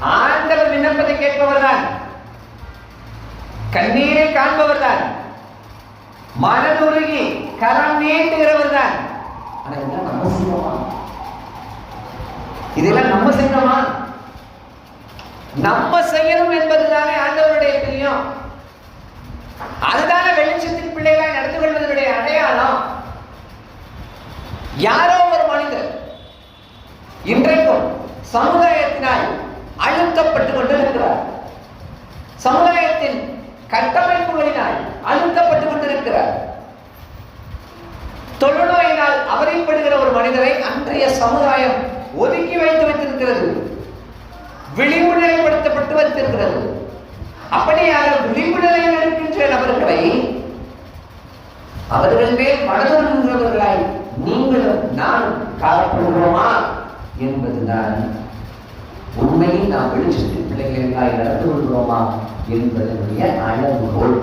ஆண்டவர் விண்ணப்பத்தை கேட்பவர் தான். கண்ணீரை காண்பவர் தான். மனதுருகி கரம் நீட்டுகிறவர் தான். இதெல்லாம் நம்ம செய்யணுமா இதெல்லாம் நம்ம செய்யணுமா நம்ம செய்யணும் என்பதுதானே ஆண்டவருடைய பிரியம். அதுதானே வெளிச்சத்தின் பிள்ளைகளாய் நடந்து கொள்வதனுடைய அடையாளம். யாரோ ஒரு மனிதர் இன்றைக்கும் சமுதாயத்தினால் அழுத்தப்பட்டு கொண்டிருக்கிறார். சமுதாயத்தின் கட்டமைப்புகளினால் அழுத்தப்பட்டு கொண்டிருக்கிறார். தொழுநோயினால் அவதிப்படுகிற ஒரு மனிதரை அன்றைய சமுதாயம் ஒதுக்கி வைத்து வைத்திருக்கிறது. விளிம்பு நிலைப்படுத்தப்பட்டு வைத்திருக்கிறது. அப்படியாக விளிம்பு நிலையில் இருக்கின்ற நபர்களை அவர்கள் மேல் மனதுறவர்களாய் நீங்களும் நான் காணப்படுகிறோமா? என்பதுதான் நாம் வெளிச்சத்தின் பிள்ளைகளாய் நடந்து கொள்கிறோமா என்பதனுடைய அளவுகோல்.